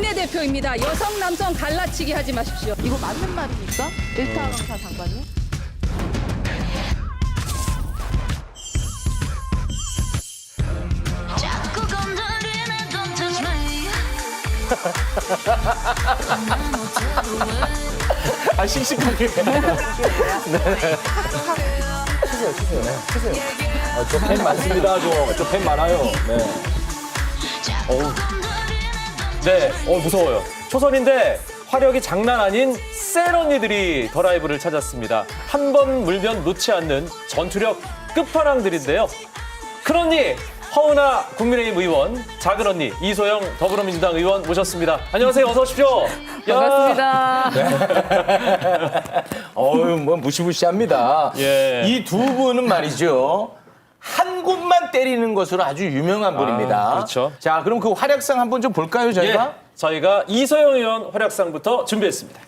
국민의 대표입니다. 여성 남성 갈라치기 하지 마십시오. 이거 맞는 말입니까? 일타 강사 장관님? 자꾸 건드리는 Don't touch me 아 씩씩하게. 아, 저팬 많습니다, 저. 저 팬 많아요. 네. 어우. 네, 어, 무서워요. 초선인데 화력이 장난 아닌 센 언니들이 더 라이브를 찾았습니다. 한 번 물면 놓지 않는 전투력 끝판왕들인데요. 큰 언니, 허은아 국민의힘 의원, 작은 언니, 이소영 더불어민주당 의원 모셨습니다. 안녕하세요. 어서 오십시오. 야. 반갑습니다. 어유 뭐 무시무시합니다. 예. 이 두 분은 말이죠. 한 곳만 때리는 것으로 아주 유명한 분입니다. 그렇죠. 자, 그럼 그 활약상 한번 좀 볼까요, 저희가? 예, 저희가 이소영 의원 활약상부터 준비했습니다.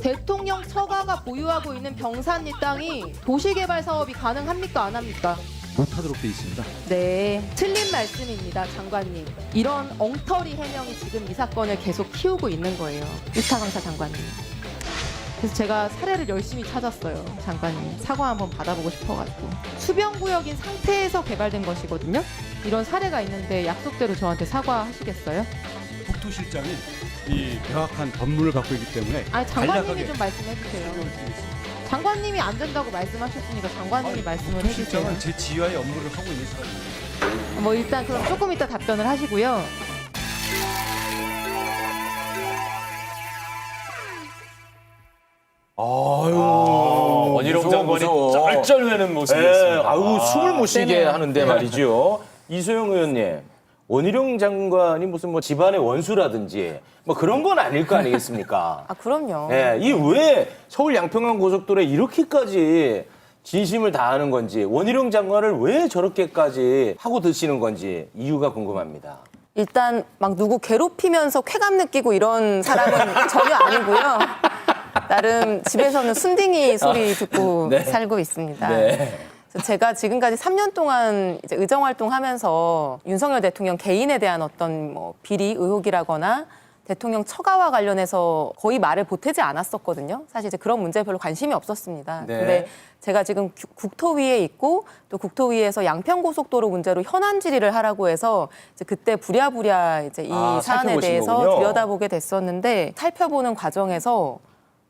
대통령 처가가 보유하고 있는 병산 이 땅이 도시개발 사업이 가능합니까? 안 합니까? 못하도록 돼 있습니다. 네, 틀린 말씀입니다, 장관님. 이런 엉터리 해명이 지금 이 사건을 계속 키우고 있는 거예요. 일타 강사 장관님. 그래서 제가 사례를 열심히 찾았어요, 장관님. 사과 한번 받아보고 싶어가지고. 수병구역인 상태에서 개발된 것이거든요. 이런 사례가 있는데 약속대로 저한테 사과하시겠어요? 국토실장이 이 명확한 법문을 갖고 있기 때문에 아, 장관님이 간략하게 좀 말씀해 주세요. 설명을 드리겠습니다. 장관님이 안 된다고 말씀하셨으니까 장관님이 말씀을 해주세요. 국토실장은 제 지휘하에 업무를 하고 있는 사람입니다. 뭐 일단 그럼 조금 이따 답변을 하시고요. 아유. 원희룡 무서워, 장관이 무서워. 쩔쩔매는 예, 모습이었습니다. 아우 숨을 못 쉬게 네네. 하는데 말이죠. 이소영 의원님, 원희룡 장관이 무슨 뭐 집안의 원수라든지 뭐 그런 건 아닐 거 아니겠습니까? 아 그럼요. 예, 이 왜 서울 양평강 고속도로에 이렇게까지 진심을 다하는 건지 원희룡 장관을 왜 저렇게까지 하고 드시는 건지 이유가 궁금합니다. 일단 막 누구 괴롭히면서 쾌감 느끼고 이런 사람은 전혀 아니고요. 나름 집에서는 순딩이 소리 듣고 네. 살고 있습니다. 네. 제가 지금까지 3년 동안 이제 의정 활동하면서 윤석열 대통령 개인에 대한 어떤 뭐 비리 의혹이라거나 대통령 처가와 관련해서 거의 말을 보태지 않았었거든요. 사실 이제 그런 문제에 별로 관심이 없었습니다. 네. 근데 제가 지금 구- 국토위에 있고 또 국토위에서 양평고속도로 문제로 현안 질의를 하라고 해서 이제 그때 부랴부랴 이제 이 아, 사안에 대해서 거군요. 들여다보게 됐었는데 살펴보는 과정에서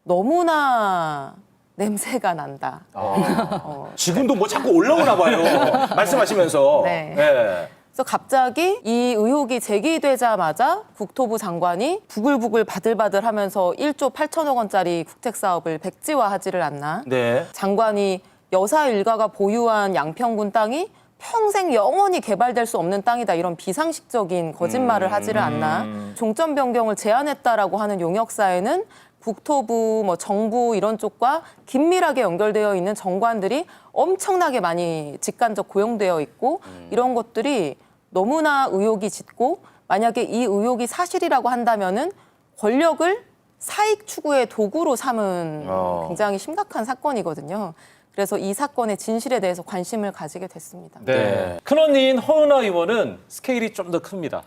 너무나 냄새가 난다. 어, 지금도 뭐 자꾸 올라오나 봐요. 말씀하시면서. 네. 예. 그래서 갑자기 이 의혹이 제기되자마자 국토부 장관이 부글부글 바들바들 하면서 1조 8천억 원짜리 국책 사업을 백지화하지를 않나. 네. 장관이 여사 일가가 보유한 양평군 땅이 평생 영원히 개발될 수 없는 땅이다 이런 비상식적인 거짓말을 하지를 않나 종점 변경을 제안했다라고 하는 용역사에는 국토부 뭐 정부 이런 쪽과 긴밀하게 연결되어 있는 정관들이 엄청나게 많이 직간접 고용되어 있고 이런 것들이 너무나 의혹이 짙고 만약에 이 의혹이 사실이라고 한다면은 권력을 사익 추구의 도구로 삼은 어. 굉장히 심각한 사건이거든요. 그래서 이 사건의 진실에 대해서 관심을 가지게 됐습니다. 네. 큰 언니인 허은아 의원은 스케일이 좀 더 큽니다.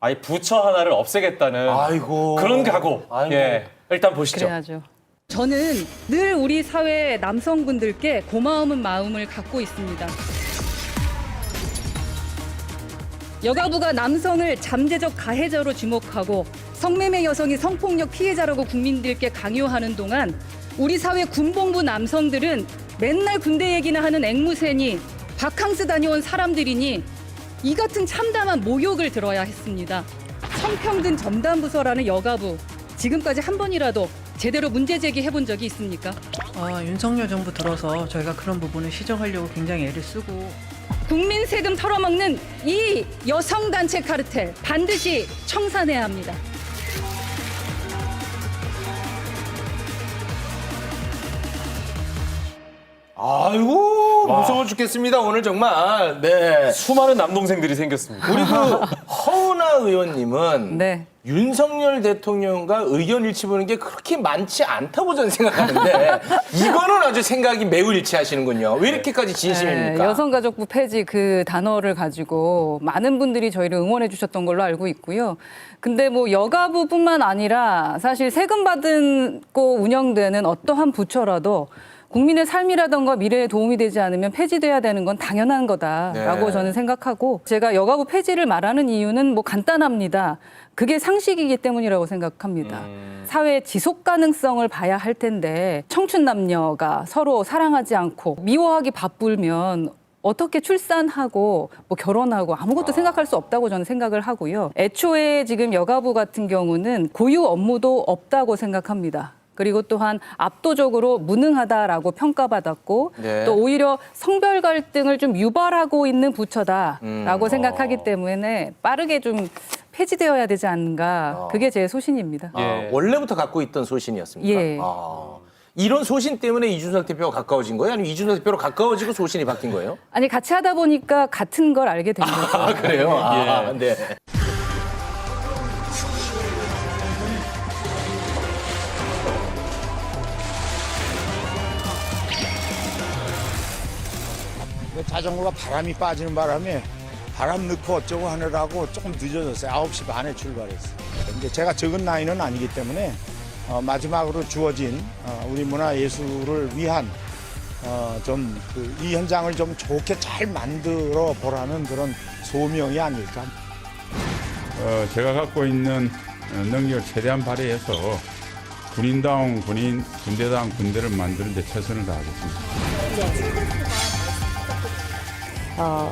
아예 부처 하나를 없애겠다는 아이고. 그런 각오. 아이고. 예. 일단 보시죠. 그래야죠. 저는 늘 우리 사회 남성분들께 고마움은 마음을 갖고 있습니다. 여가부가 남성을 잠재적 가해자로 지목하고 성매매 여성이 성폭력 피해자라고 국민들께 강요하는 동안 우리 사회 군복무 남성들은 맨날 군대 얘기나 하는 앵무새니 바캉스 다녀온 사람들이니 이 같은 참담한 모욕을 들어야 했습니다. 성평등 전담부서라는 여가부 지금까지 한 번이라도 제대로 문제 제기해 본 적이 있습니까? 어, 윤석열 정부 들어서 저희가 그런 부분을 시정하려고 굉장히 애를 쓰고 국민 세금 털어먹는 이 여성 단체 카르텔 반드시 청산해야 합니다. 아이고, 와. 무서워 죽겠습니다. 오늘 정말. 네. 수많은 남동생들이 생겼습니다. 우리 그 허은아 의원님은 네. 윤석열 대통령과 의견 일치 보는 게 그렇게 많지 않다고 저는 생각하는데 이거는 아주 생각이 매우 일치하시는군요. 왜 이렇게까지 진심입니까? 네, 여성가족부 폐지 그 단어를 가지고 많은 분들이 저희를 응원해 주셨던 걸로 알고 있고요. 근데 뭐 여가부뿐만 아니라 사실 세금 받고 운영되는 어떠한 부처라도 국민의 삶이라던가 미래에 도움이 되지 않으면 폐지돼야 되는 건 당연한 거다라고 네. 저는 생각하고 제가 여가부 폐지를 말하는 이유는 뭐 간단합니다. 그게 상식이기 때문이라고 생각합니다. 사회 지속 가능성을 봐야 할 텐데 청춘 남녀가 서로 사랑하지 않고 미워하기 바쁘면 어떻게 출산하고 뭐 결혼하고 아무것도 생각할 수 없다고 저는 생각을 하고요. 애초에 지금 여가부 같은 경우는 고유 업무도 없다고 생각합니다. 그리고 또한 압도적으로 무능하다라고 평가받았고 네. 또 오히려 성별 갈등을 좀 유발하고 있는 부처다라고 음. 생각하기 때문에 빠르게 좀 폐지되어야 되지 않은가 어. 그게 제 소신입니다. 아, 예. 원래부터 갖고 있던 소신이었습니까? 예. 아, 이런 소신 때문에 이준석 대표가 가까워진 거예요? 아니면 이준석 대표로 가까워지고 소신이 바뀐 거예요? 아니 같이 하다 보니까 같은 걸 알게 된 거죠. 아 그래요? 아, 예. 네. 자전거가 바람이 빠지는 바람에 바람 넣고 어쩌고 하느라고 조금 늦어졌어요. 9시 반에 출발했어요. 근데 제가 적은 나이는 아니기 때문에 어, 마지막으로 주어진 어, 우리 문화 예술을 위한 어, 좀그 이 현장을 좀 좋게 잘 만들어 보라는 그런 소명이 아닐까. 어, 제가 갖고 있는 어, 능력을 최대한 발휘해서 군인다운 군인, 군대다운 군대를 만드는 데 최선을 다하겠습니다. 어,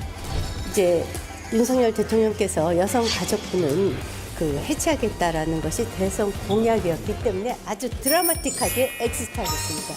이제 윤석열 대통령께서 여성 가족부는 그 해체하겠다라는 것이 대선 공약이었기 때문에 아주 드라마틱하게 엑시트하겠습니다.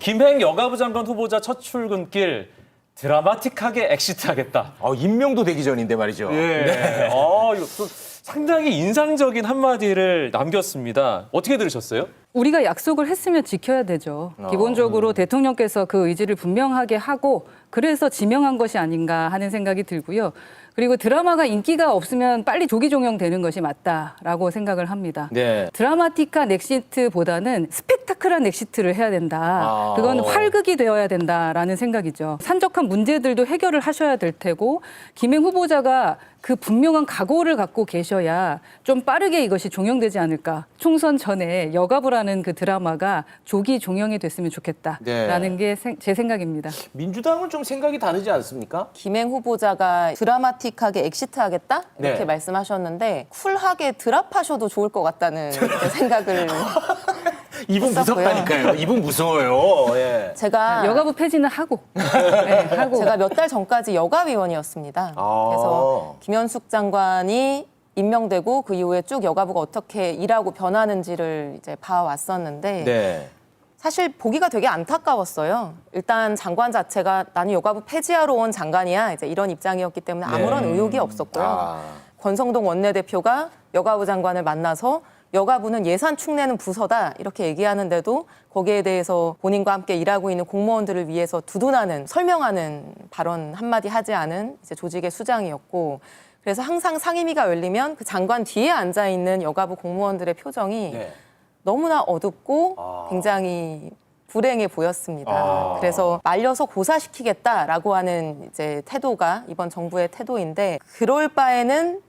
김행 여가부 장관 후보자 첫 출근길 드라마틱하게 엑시트하겠다. 어, 임명도 되기 전인데 말이죠. 예. 아, 이거 또 상당히 인상적인 한마디를 남겼습니다. 어떻게 들으셨어요? 우리가 약속을 했으면 지켜야 되죠. 기본적으로 대통령께서 그 의지를 분명하게 하고 그래서 지명한 것이 아닌가 하는 생각이 들고요. 그리고 드라마가 인기가 없으면 빨리 조기 종영되는 것이 맞다라고 생각을 합니다. 네. 드라마틱한 엑시트보다는 스펙타클한 엑시트를 해야 된다. 아. 그건 활극이 되어야 된다라는 생각이죠. 산적한 문제들도 해결을 하셔야 될 테고 김행 후보자가 그 분명한 각오를 갖고 계셔야 좀 빠르게 이것이 종영되지 않을까. 총선 전에 여가부라는 그 드라마가 조기 종영이 됐으면 좋겠다라는 게제 생각입니다. 민주당은 좀 생각이 다르지 않습니까? 김행 후보자가 드라마틱하게 엑시트하겠다 이렇게 네. 말씀하셨는데 쿨하게 드랍하셔도 좋을 것 같다는 생각을 이분 했었고요. 무섭다니까요. 이분 무서워요. 예. 제가 여가부 폐지는 하고, 네, 하고. 제가 몇 달 전까지 여가위원이었습니다. 아. 그래서 김현숙 장관이 임명되고 그 이후에 쭉 여가부가 어떻게 일하고 변하는지를 이제 봐왔었는데 네. 사실 보기가 되게 안타까웠어요. 일단 장관 자체가 나는 여가부 폐지하러 온 장관이야 이제 이런 입장이었기 때문에 아무런 네. 의혹이 없었고요. 아. 권성동 원내대표가 여가부 장관을 만나서 여가부는 예산 축내는 부서다 이렇게 얘기하는데도 거기에 대해서 본인과 함께 일하고 있는 공무원들을 위해서 두둔하는 설명하는 발언 한마디 하지 않은 이제 조직의 수장이었고 그래서 항상 상임위가 열리면 그 장관 뒤에 앉아 있는 여가부 공무원들의 표정이 네. 너무나 어둡고 아. 굉장히 불행해 보였습니다. 아. 그래서 말려서 고사시키겠다라고 하는 이제 태도가 이번 정부의 태도인데 그럴 바에는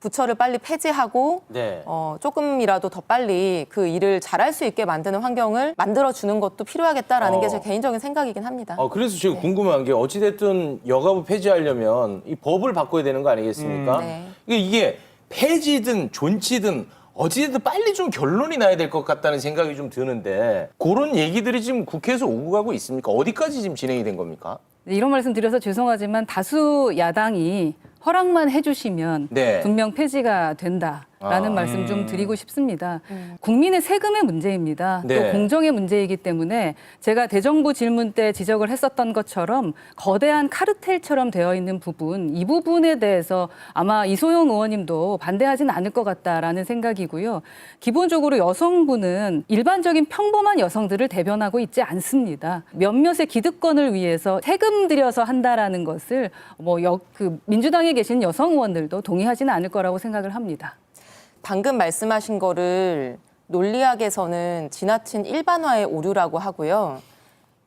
부처를 빨리 폐지하고 네. 어, 조금이라도 더 빨리 그 일을 잘할 수 있게 만드는 환경을 만들어 주는 것도 필요하겠다라는 어. 게제 개인적인 생각이긴 합니다. 어, 그래서 제가 궁금한 게 어찌됐든 여가부 폐지하려면 이 법을 바꿔야 되는 거 아니겠습니까? 음, 네. 이게, 이게 폐지든 존치든 어찌됐든 빨리 좀 결론이 나야 될 것 같다는 생각이 좀 드는데 그런 얘기들이 지금 국회에서 오고 가고 있습니까? 어디까지 지금 진행이 된 겁니까? 네, 이런 말씀 드려서 죄송하지만 다수 야당이 허락만 해주시면 네. 분명 폐지가 된다. 라는 아. 말씀 좀 드리고 싶습니다. 국민의 세금의 문제입니다. 네. 또 공정의 문제이기 때문에 제가 대정부 질문 때 지적을 했었던 것처럼 거대한 카르텔처럼 되어 있는 부분 이 부분에 대해서 아마 이소영 의원님도 반대하진 않을 것 같다라는 생각이고요. 기본적으로 여성부는 일반적인 평범한 여성들을 대변하고 있지 않습니다. 몇몇의 기득권을 위해서 세금 들여서 한다라는 것을 뭐그 민주당에 계신 여성 의원들도 동의하지는 않을 거라고 생각을 합니다. 방금 말씀하신 거를 논리학에서는 지나친 일반화의 오류라고 하고요.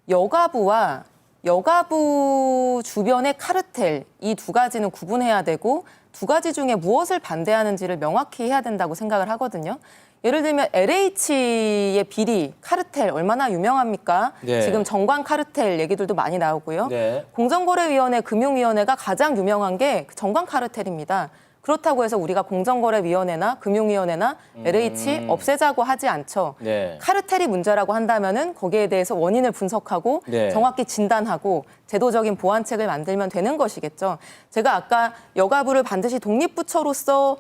여가부와 여가부 주변의 카르텔 이 두 가지는 구분해야 되고 두 가지 중에 무엇을 반대하는지를 명확히 해야 된다고 생각을 하거든요. 예를 들면 LH의 비리 카르텔 얼마나 유명합니까? 네. 지금 정관 카르텔 얘기들도 많이 나오고요. 네. 공정거래위원회, 금융위원회가 가장 유명한 게그 정관 카르텔입니다. 그렇다고 해서 우리가 공정거래위원회나 금융위원회나 LH 없애자고 하지 않죠. 음. 네. 카르텔이 문제라고 한다면은 거기에 대해서 원인을 분석하고 네. 정확히 진단하고 제도적인 보완책을 만들면 되는 것이겠죠. 제가 아까 여가부를 반드시 독립부처로서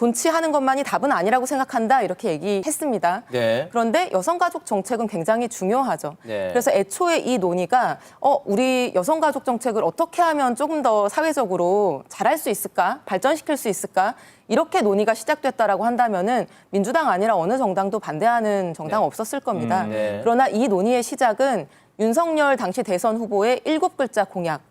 존치하는 것만이 답은 아니라고 생각한다 이렇게 얘기했습니다. 네. 그런데 여성가족 정책은 굉장히 중요하죠. 네. 그래서 애초에 이 논의가 어 우리 여성가족 정책을 어떻게 하면 조금 더 사회적으로 잘할 수 있을까, 발전시킬 수 있을까 이렇게 논의가 시작됐다라고 한다면은 민주당 아니라 어느 정당도 반대하는 정당 없었을 겁니다. 음, 네. 그러나 이 논의의 시작은 윤석열 당시 대선 후보의 일곱 글자 공약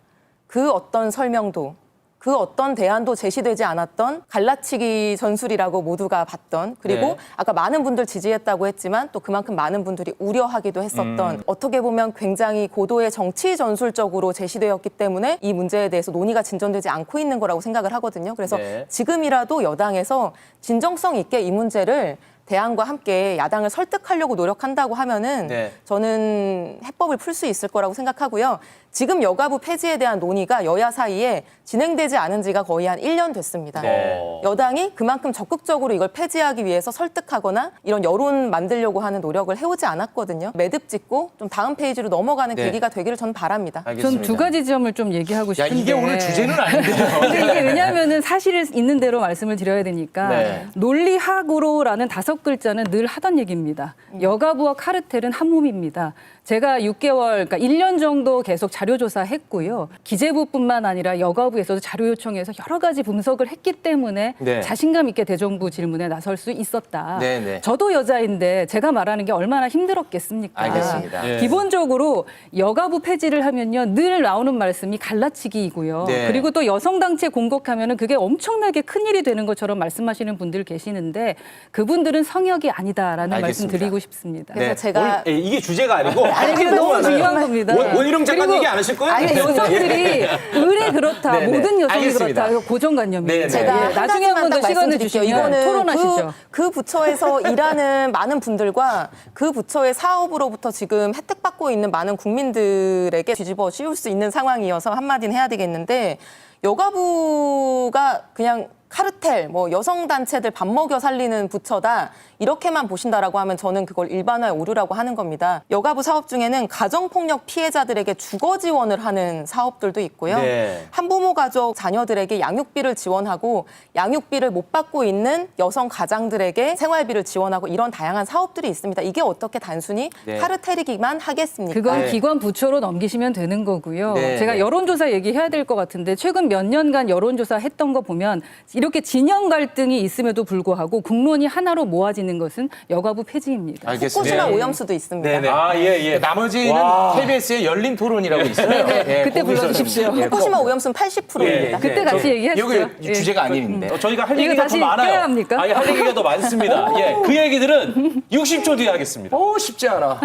그 어떤 설명도 그 어떤 대안도 제시되지 않았던 갈라치기 전술이라고 모두가 봤던 그리고 네. 아까 많은 분들 지지했다고 했지만 또 그만큼 많은 분들이 우려하기도 했었던 음. 어떻게 보면 굉장히 고도의 정치 전술적으로 제시되었기 때문에 이 문제에 대해서 논의가 진전되지 않고 있는 거라고 생각을 하거든요. 그래서 네. 지금이라도 여당에서 진정성 있게 이 문제를 대안과 함께 야당을 설득하려고 노력한다고 하면은 네. 저는 해법을 풀 수 있을 거라고 생각하고요. 지금 여가부 폐지에 대한 논의가 여야 사이에 진행되지 않은 지가 거의 한 1년 됐습니다. 네. 여당이 그만큼 적극적으로 이걸 폐지하기 위해서 설득하거나 이런 여론 만들려고 하는 노력을 해오지 않았거든요. 매듭 짓고 좀 다음 페이지로 넘어가는 네. 계기가 되기를 저는 바랍니다. 전 두 가지 지점을 좀 얘기하고 야, 싶은데. 이게 오늘 주제는 아닌데요. 근데 이게 왜냐하면은 사실을 있는 대로 말씀을 드려야 되니까 네. 논리학으로라는 다섯 글자는 늘 하던 얘기입니다. 여가부와 카르텔은 한 몸입니다. 제가 6개월, 그러니까 1년 정도 계속 자료 조사 했고요. 기재부뿐만 아니라 여가부에서도 자료 요청해서 여러 가지 분석을 했기 때문에 네. 자신감 있게 대정부 질문에 나설 수 있었다. 네, 네. 저도 여자인데 제가 말하는 게 얼마나 힘들었겠습니까? 알겠습니다. 예. 기본적으로 여가부 폐지를 하면요 늘 나오는 말씀이 갈라치기이고요. 네. 그리고 또 여성단체 공격하면 은 그게 엄청나게 큰 일이 되는 것처럼 말씀하시는 분들 계시는데 그분들은 성역이 아니다라는 말씀 알겠습니다. 드리고 싶습니다. 그래서 네. 제가 오늘, 예, 이게 주제가 아니고 아니 그게 너무 중요한 겁니다. 원- 원희룡 작가님 얘기 안 하실 거예요? 아니 네. 여성들이 의뢰 그렇다, 네, 네. 모든 여성이 알겠습니다. 그렇다. 고정관념입니다. 네, 네. 제가 예, 한 나중에 한번 가지만 더딱 시간을 말씀드릴게요. 주시면 이거는 토론하시죠. 그, 그 부처에서 일하는 많은 분들과 그 부처의 사업으로부터 지금 혜택받고 있는 많은 국민들에게 뒤집어 씌울 수 있는 상황이어서 한마디는 해야 되겠는데 여가부가 그냥 카르텔, 뭐 여성 단체들 밥 먹여 살리는 부처다 이렇게만 보신다라고 하면 저는 그걸 일반화의 오류라고 하는 겁니다. 여가부 사업 중에는 가정 폭력 피해자들에게 주거 지원을 하는 사업들도 있고요. 네. 한부모 가족 자녀들에게 양육비를 지원하고 양육비를 못 받고 있는 여성 가장들에게 생활비를 지원하고 이런 다양한 사업들이 있습니다. 이게 어떻게 단순히 네. 카르텔이기만 하겠습니까? 그건 네. 기관 부처로 넘기시면 되는 거고요. 네, 제가 네. 여론조사 얘기해야 될 것 같은데 최근 몇 년간 여론조사 했던 거 보면 이렇게 진영 갈등이 있음에도 불구하고 국론이 하나로 모아지는 것은 여가부 폐지입니다. 알겠습니다. 후쿠시마 오염수도 있습니다. 네네. 아, 예, 예. 나머지는 와. KBS의 열린 토론이라고 있어요. 예, 그때 거기서 불러주십시오. 후쿠시마 오염수는 80%입니다. 예, 그때 예. 같이 저- 얘기하시죠. 여기 예. 주제가 아닌데. 어, 저희가 할 얘기가 더 다시 많아요. 합니까? 아니, 할 얘기가 더 많습니다. 예, 그 얘기들은 60초 뒤에 하겠습니다. 어, 쉽지 않아.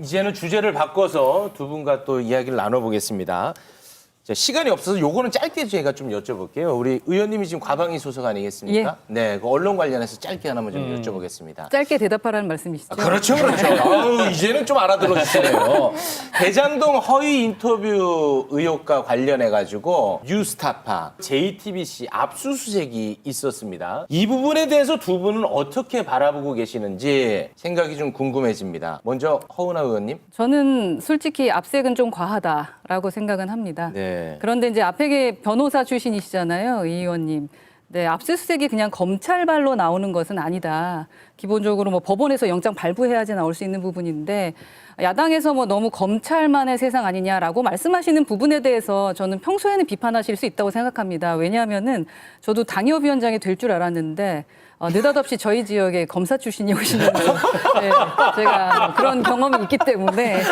이제는 주제를 바꿔서 두 분과 또 이야기를 나눠보겠습니다. 자, 시간이 없어서 요거는 짧게 제가 좀 여쭤볼게요. 우리 의원님이 지금 과방위 소속 아니겠습니까? 네, 그 언론 관련해서 짧게 하나만 좀 여쭤보겠습니다. 짧게 대답하라는 말씀이시죠? 그렇죠, 그렇죠. 아유, 이제는 좀 알아들어 주시네요. 대장동 허위 인터뷰 의혹과 관련해 가지고 뉴스타파, JTBC 압수수색이 있었습니다. 이 부분에 대해서 두 분은 어떻게 바라보고 계시는지 생각이 좀 궁금해집니다. 먼저 허은하 의원님. 저는 솔직히 압색은 좀 과하다라고 생각은 합니다. 네. 그런데 이제 앞에 게 변호사 출신이시잖아요, 이 의원님. 네, 압수수색이 그냥 검찰발로 나오는 것은 아니다. 기본적으로 뭐 법원에서 영장 발부해야지 나올 수 있는 부분인데 야당에서 뭐 너무 검찰만의 세상 아니냐라고 말씀하시는 부분에 대해서 저는 평소에는 비판하실 수 있다고 생각합니다. 왜냐하면은 저도 당협위원장이 될 줄 알았는데 어, 느닷없이 저희 지역에 검사 출신이 오시는 네, 제가 그런 경험이 있기 때문에 네.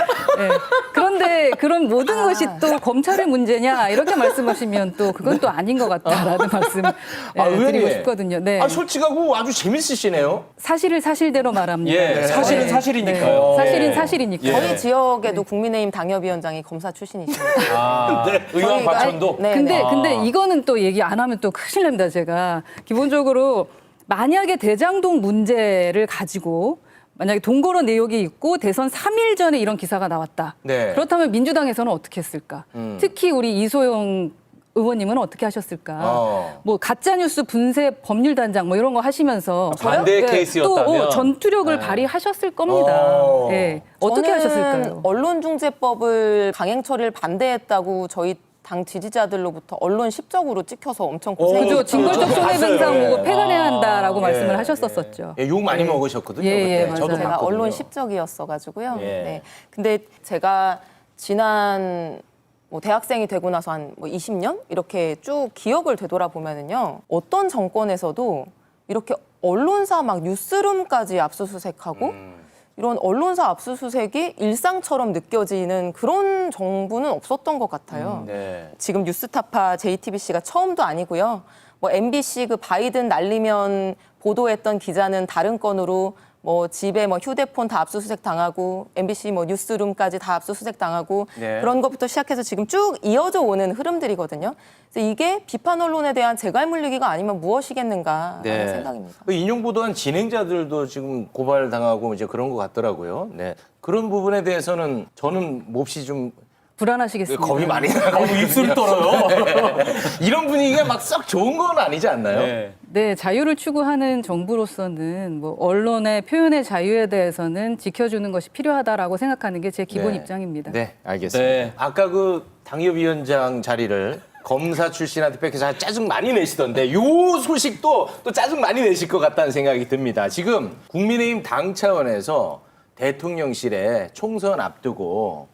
그런데 그런 모든 것이 또 검찰의 문제냐 이렇게 말씀하시면 또 그건 또 아닌 것 같다라는 말씀 네, 아. 드리고 싶거든요. 네. 아, 솔직하고 아주 재밌으시네요. 사실을 사실대로 말합니다. 예, 사실은 네. 사실이니까요. 네. 사실은 예. 사실이니까. 예. 저희 지역에도 국민의힘 당협위원장이 검사 출신이십니다. 아, 의왕 저희가- 과천도. 네, 근데 네. 근데 이거는 또 얘기 안 하면 또 큰일 납니다. 제가 기본적으로 만약에 대장동 문제를 가지고 만약에 동거로 내역이 있고 대선 3일 전에 이런 기사가 나왔다. 네. 그렇다면 민주당에서는 어떻게 했을까? 음. 특히 우리 이소영 의원님은 어떻게 하셨을까? 어. 뭐 가짜 뉴스 분쇄 법률 단장 뭐 이런 거 하시면서 반대 네, 케이스였다면. 또 어, 전투력을 네. 발휘하셨을 겁니다. 어. 네. 어떻게 저는 하셨을까요? 언론중재법을 강행 처리를 반대했다고 저희 당 지지자들로부터 언론 십적으로 찍혀서 엄청 고생이 그죠. 징벌적 손해배상. 보고 폐간해야 한다라고 아. 말씀을 예, 하셨었었죠. 예, 욕 많이 먹으셨거든요. 예, 예, 그때. 맞아요. 저도 제가 봤거든요. 언론 십적이었어 가지고요. 예. 네. 근데 제가 지난 뭐 대학생이 되고 나서 한 뭐 20년 이렇게 쭉 기억을 되돌아보면은요 어떤 정권에서도 이렇게 언론사 막 뉴스룸까지 압수수색하고 음. 이런 언론사 압수수색이 일상처럼 느껴지는 그런 정부는 없었던 것 같아요. 네. 지금 뉴스타파 JTBC가 처음도 아니고요. 뭐 MBC 그 바이든 날리면 보도했던 기자는 다른 건으로 뭐 집에 뭐 휴대폰 다 압수수색 당하고 MBC 뭐 뉴스룸까지 다 압수수색 당하고 네. 그런 것부터 시작해서 지금 쭉 이어져 오는 흐름들이거든요. 그래서 이게 비판 언론에 대한 재갈 물리기가 아니면 무엇이겠는가라는 네. 생각입니다. 그 인용 보도한 진행자들도 지금 고발 당하고 이제 그런 것 같더라고요. 네. 그런 부분에 대해서는 저는 몹시 좀 불안하시겠습니다. 겁이 많이 나고 입술이 떨어요. 이런 분위기가 막 썩 좋은 건 아니지 않나요? 네. 네, 자유를 추구하는 정부로서는 뭐 언론의 표현의 자유에 대해서는 지켜주는 것이 필요하다라고 생각하는 게 제 기본 네. 입장입니다. 네, 알겠습니다. 네. 아까 그 당협위원장 자리를 검사 출신한테 뺏겨서 짜증 많이 내시던데 요 소식도 또 짜증 많이 내실 것 같다는 생각이 듭니다. 지금 국민의힘 당 차원에서 대통령실에 총선 앞두고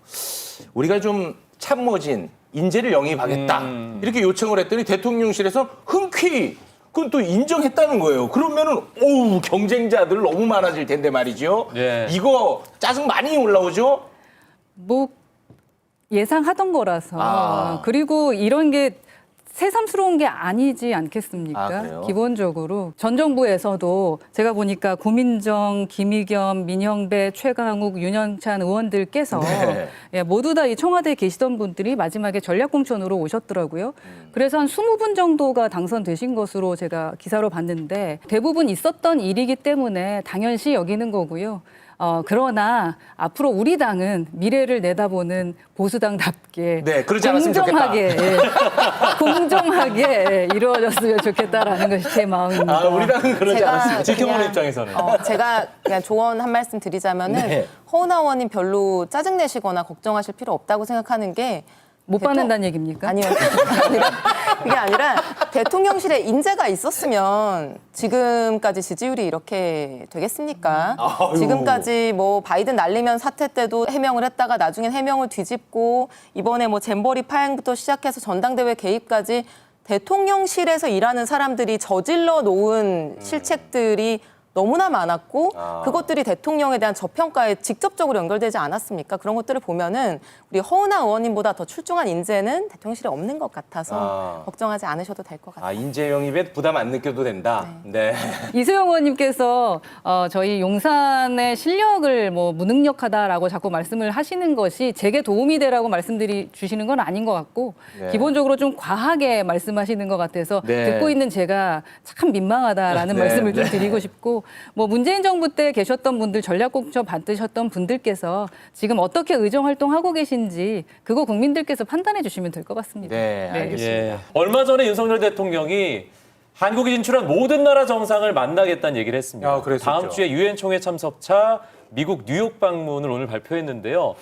우리가 좀 참모진 인재를 영입하겠다 이렇게 요청을 했더니 대통령실에서 흔쾌히 그건 또 인정했다는 거예요. 그러면은 어우 경쟁자들 너무 많아질 텐데 말이죠. 예. 이거 짜증 많이 올라오죠? 뭐 예상하던 거라서 아. 그리고 이런 게 새삼스러운 게 아니지 않겠습니까? 아? 기본적으로 전 정부에서도 제가 보니까 고민정, 김의겸, 민영배, 최강욱, 윤영찬 의원들께서 네. 예, 모두 다 이 청와대에 계시던 분들이 마지막에 전략공천으로 오셨더라고요. 음. 그래서 한 20분 정도가 당선되신 것으로 제가 기사로 봤는데 대부분 있었던 일이기 때문에 당연시 여기는 거고요. 어, 그러나 앞으로 우리 당은 미래를 내다보는 보수당답게 네, 그러지 않았으면 공정하게 예, 공정하게 예, 이루어졌으면 좋겠다라는 것이 제 마음입니다. 아, 우리 당은 그러지 제가 않았습니다. 지켜보는 그냥, 입장에서는. 어, 제가 그냥 조언 한 말씀 드리자면은 네. 허은하 의원님 별로 짜증 내시거나 걱정하실 필요 없다고 생각하는 게 못 받는다는 얘기입니까? 아니요. 그게 아니라, 그게 아니라 대통령실에 인재가 있었으면 지금까지 지지율이 이렇게 되겠습니까? 아유. 지금까지 뭐 바이든 날리면 사태 때도 해명을 했다가 나중엔 해명을 뒤집고 이번에 뭐 잼버리 파행부터 시작해서 전당대회 개입까지 대통령실에서 일하는 사람들이 저질러 놓은 실책들이 너무나 많았고 아. 그것들이 대통령에 대한 저평가에 직접적으로 연결되지 않았습니까? 그런 것들을 보면은 우리 허은하 의원님보다 더 출중한 인재는 대통령실에 없는 것 같아서 아. 걱정하지 않으셔도 될 것 같아요. 아, 인재 영입에 부담 안 느껴도 된다. 네. 이수영 의원님께서 어, 저희 용산의 실력을 뭐 무능력하다라고 자꾸 말씀을 하시는 것이 제게 도움이 되라고 말씀드리 주시는 건 아닌 것 같고 네. 기본적으로 좀 과하게 말씀하시는 것 같아서 네. 듣고 있는 제가 참 민망하다라는 네, 말씀을 좀 네. 드리고 싶고 뭐 문재인 정부 때 계셨던 분들 전략공천 받으셨던 분들께서 지금 어떻게 의정 활동하고 계신지 그거 국민들께서 판단해 주시면 될 것 같습니다. 네, 알겠습니다. 예. 얼마 전에 윤석열 대통령이 한국이 진출한 모든 나라 정상을 만나겠다는 얘기를 했습니다. 아, 그랬었죠. 다음 주에 유엔 총회 참석차 미국 뉴욕 방문을 오늘 발표했는데요.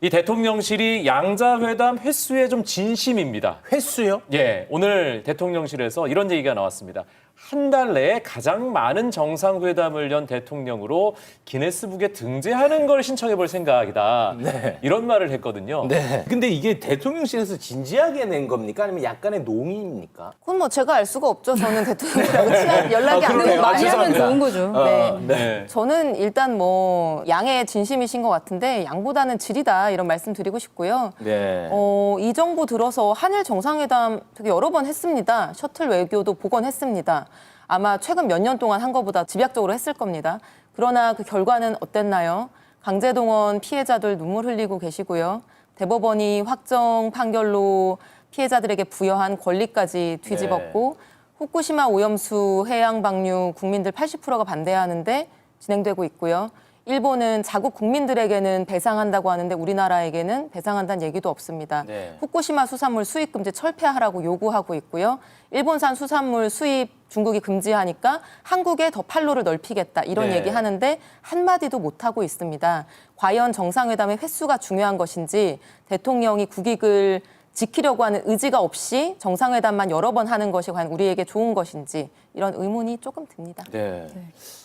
이 대통령실이 양자회담 횟수에 좀 진심입니다. 횟수요? 예, 오늘 대통령실에서 이런 얘기가 나왔습니다. 한 달 내에 가장 많은 정상회담을 연 대통령으로 기네스북에 등재하는 걸 신청해 볼 생각이다. 네. 이런 말을 했거든요. 네. 근데 이게 대통령실에서 진지하게 낸 겁니까? 아니면 약간의 농의입니까? 그건 뭐 제가 알 수가 없죠. 저는 대통령이라고 친한 연락이 아, 안 그러네요. 되고 아, 많이 하면 죄송합니다. 좋은 거죠. 네. 네. 저는 일단 뭐 양의 진심이신 것 같은데 양보다는 질이다 이런 말씀 드리고 싶고요. 네. 어, 이 정부 들어서 한일 정상회담 되게 여러 번 했습니다. 셔틀 외교도 복원했습니다. 아마 최근 몇 년 동안 한 것보다 집약적으로 했을 겁니다. 그러나 그 결과는 어땠나요? 강제동원 피해자들 눈물 흘리고 계시고요. 대법원이 확정 판결로 피해자들에게 부여한 권리까지 뒤집었고 후쿠시마 오염수 해양 방류 국민들 80%가 반대하는데 진행되고 있고요. 일본은 자국 국민들에게는 배상한다고 하는데 우리나라에게는 배상한다는 얘기도 없습니다. 네. 후쿠시마 수산물 수입 금지 철폐하라고 요구하고 있고요. 일본산 수산물 수입 중국이 금지하니까 한국에 더 판로를 넓히겠다 이런 네. 얘기하는데 한마디도 못하고 있습니다. 과연 정상회담의 횟수가 중요한 것인지 대통령이 국익을 지키려고 하는 의지가 없이 정상회담만 여러 번 하는 것이 과연 우리에게 좋은 것인지 이런 의문이 조금 듭니다. 네.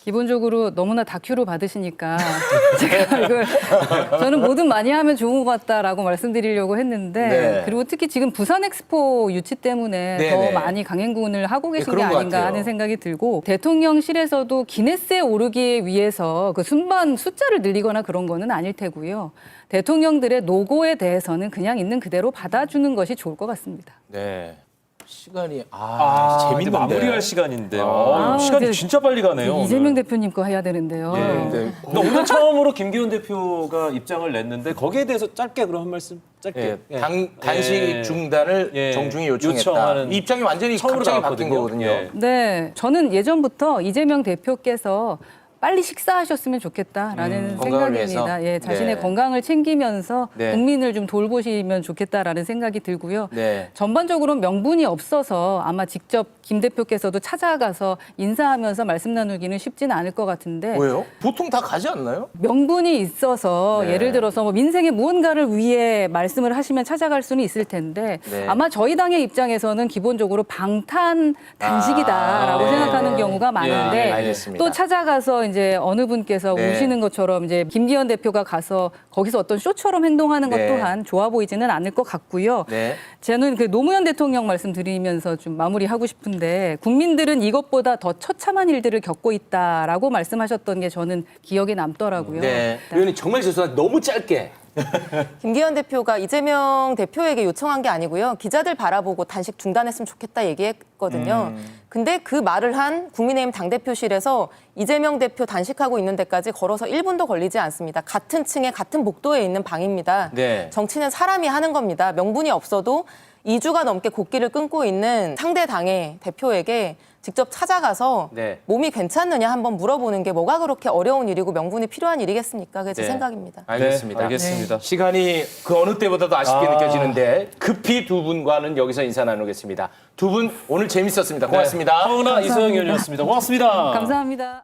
기본적으로 너무나 다큐로 받으시니까 제가 이걸 저는 뭐든 많이 하면 좋은 것 같다라고 말씀드리려고 했는데 네. 그리고 특히 지금 부산 엑스포 유치 때문에 네, 더 네. 많이 강행군을 하고 계신 게 그런 것 아닌가 같아요. 하는 생각이 들고 대통령실에서도 기네스에 오르기 위해서 그 순번 숫자를 늘리거나 그런 거는 아닐 테고요. 대통령들의 노고에 대해서는 그냥 있는 그대로 받아주는 것이 좋을 것 같습니다. 네. 시간이 아, 아, 이제 재밌는데. 마무리할 시간인데요. 아, 시간이 이제 진짜 빨리 가네요. 이재명 오늘. 대표님 거 해야 되는데요. 예. 네. 근데 오늘 처음으로 김기현 대표가 입장을 냈는데 거기에 대해서 짧게 그럼 한 말씀 짧게. 예, 예. 당, 단식 예. 중단을 예. 정중히 요청했다. 입장이 완전히 처음으로 갑자기. 바뀐 거거든요. 예. 네, 저는 예전부터 이재명 대표께서 빨리 식사하셨으면 좋겠다라는 음, 생각입니다. 예, 자신의 네. 건강을 챙기면서 네. 국민을 좀 돌보시면 좋겠다라는 생각이 들고요. 네. 전반적으로 명분이 없어서 아마 직접 김 대표께서도 찾아가서 인사하면서 말씀 나누기는 쉽지는 않을 것 같은데 왜요? 보통 다 가지 않나요? 명분이 있어서 네. 예를 들어서 뭐 민생의 무언가를 위해 말씀을 하시면 찾아갈 수는 있을 텐데 네. 아마 저희 당의 입장에서는 기본적으로 방탄 단식이다라고 아, 네. 생각하는 경우가 많은데 예, 알겠습니다. 또 찾아가서 이제 어느 분께서 네. 우시는 것처럼 이제 김기현 대표가 가서 거기서 어떤 쇼처럼 행동하는 것 네. 또한 좋아 보이지는 않을 것 같고요. 네. 저는 그 노무현 대통령 말씀드리면서 좀 마무리하고 싶은데 국민들은 이것보다 더 처참한 일들을 겪고 있다라고 말씀하셨던 게 저는 기억에 남더라고요. 네. 의원님 정말 죄송한데 너무 짧게. 김기현 대표가 이재명 대표에게 요청한 게 아니고요. 기자들 바라보고 단식 중단했으면 좋겠다 얘기했거든요. 근데 그 말을 한 국민의힘 당대표실에서 이재명 대표 단식하고 있는 데까지 걸어서 1분도 걸리지 않습니다. 같은 층에 같은 복도에 있는 방입니다. 네. 정치는 사람이 하는 겁니다. 명분이 없어도 2주가 넘게 곡기를 끊고 있는 상대 당의 대표에게 직접 찾아가서 네. 몸이 괜찮느냐 한번 물어보는 게 뭐가 그렇게 어려운 일이고 명분이 필요한 일이겠습니까? 그게 제 네. 생각입니다. 알겠습니다. 네, 알겠습니다. 시간이 그 어느 때보다도 아쉽게 아. 느껴지는데 급히 두 분과는 여기서 인사 나누겠습니다. 두 분 오늘 재밌었습니다. 고맙습니다. 하은아 이소영 의원이었습니다. 고맙습니다. 감사합니다.